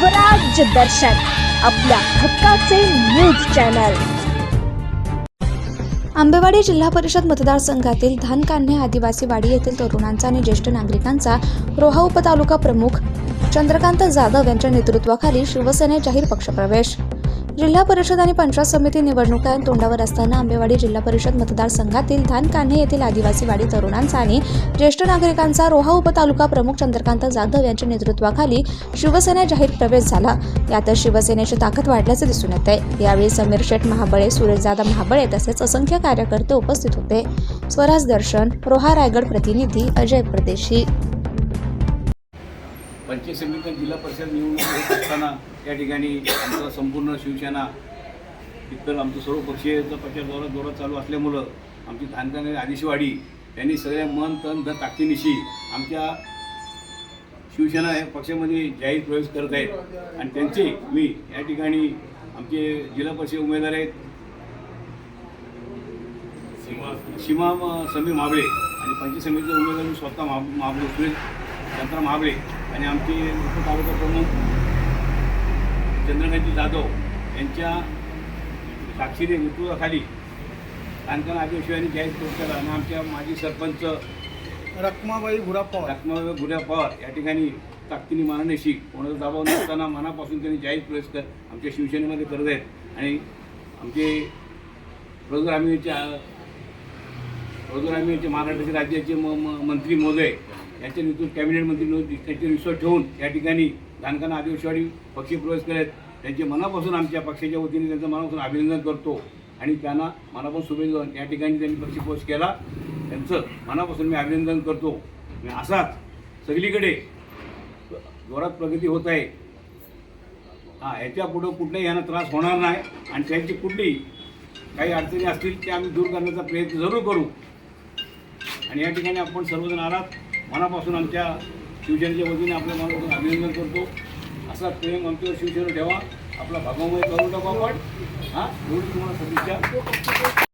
स्वराज्य दर्शन आपल्या हक्काचे न्यूज चॅनल. आंबेवाडी जिल्हा परिषद मतदारसंघातील धानकान्हे आदिवासी वाडी येथील तरुणांचा आणि ज्येष्ठ नागरिकांचा रोहा उपतालुका प्रमुख चंद्रकांत जाधव यांच्या नेतृत्वाखाली शिवसेने जाहीर पक्षप्रवेश. जिल्हा परिषद आणि पंचायत समिती निवडणुका तोंडावर असताना आंबेवाडी जिल्हा परिषद मतदारसंघातील धानकान्हे येथील आदिवासी वाडी तरुणांचा आणि ज्येष्ठ नागरिकांचा रोहा उपतालुका प्रमुख चंद्रकांत जाधव यांच्या नेतृत्वाखाली शिवसेना जाहीर प्रवेश झाला. यातच शिवसेनेची ताकद वाढल्याचे दिसून येते यावेळी समीर शेठ महाबळे सुरेशदादा महाबळे तसेच असंख्य कार्यकर्ते उपस्थित होते. स्वराज दर्शन रोहा रायगड प्रतिनिधी अजय प्रदेशी. पंचायत समिती जिल्हा परिषद निवडणूक होत असताना या ठिकाणी आमचा संपूर्ण शिवसेना इतर आमचं सर्व पक्षीयचा प्रचार जोरात जोरात चालू असल्यामुळं आमची धानकाने आदिशवाडी यांनी सगळ्या मन तन धन ताकदीनिशी आमच्या शिवसेना या पक्षामध्ये जाहीर प्रवेश करत आहेत. आणि त्यांचे मी या ठिकाणी आमचे जिल्हा परिषद उमेदवार आहेत. सीमा म- समीर महाबळे आणि पंचायत समितीचे उमेदवार मी स्वतः महा महाबळे सुरेश शंकरा महाबळे. आणि आमचे उपतालुका प्रमुख चंद्रकांती जाधव यांच्या साक्षीने नेतृत्वाखाली कांकन आदिवासी जाहीर प्रवेश केला आणि आमच्या माजी सरपंच रखमाबाई भुरा पवार पवार या ठिकाणी ताकदीने मानानेशी कोणाचा दबाव नसताना मनापासून त्यांनी जाहीर प्रवेश कर आमच्या शिवसेनेमध्ये करत आहेत. आणि आमचे रोजगार रोजगार महाराष्ट्राचे राज्याचे म म- मंत्री महोदय यांच्या नेतृत्व कॅबिनेट मंत्री त्यांचे विश्वास ठेवून या ठिकाणी धानकाना आदिवासीवाडी पक्षी प्रवेश करत त्यांचे मनापासून आमच्या पक्षाच्या वतीने त्यांचं मनापासून अभिनंदन करतो. आणि त्यांना मनापासून शुभेच्छा या ठिकाणी त्यांनी पक्षी प्रवेश केला. त्यांचं मनापासून मी अभिनंदन करतो. आणि असाच सगळीकडे जोरात प्रगती होत आहे. हां ह्याच्या पुढं कुठलाही यांना त्रास होणार नाही. आणि त्यांची कुठली काही अडचणी असतील त्या आम्ही दूर करण्याचा प्रयत्न जरूर करू. आणि या ठिकाणी आपण सर्वजण आलात. मनापासून आमच्या शिवसेनेच्या वतीने आपल्या मनापासून अभिनंदन करतो. असा प्रेम आमच्यावर शिवसेना ठेवा. आपला भागवमय करून टाकू आपण. हां? एवढी तुम्हाला सदिच्छा.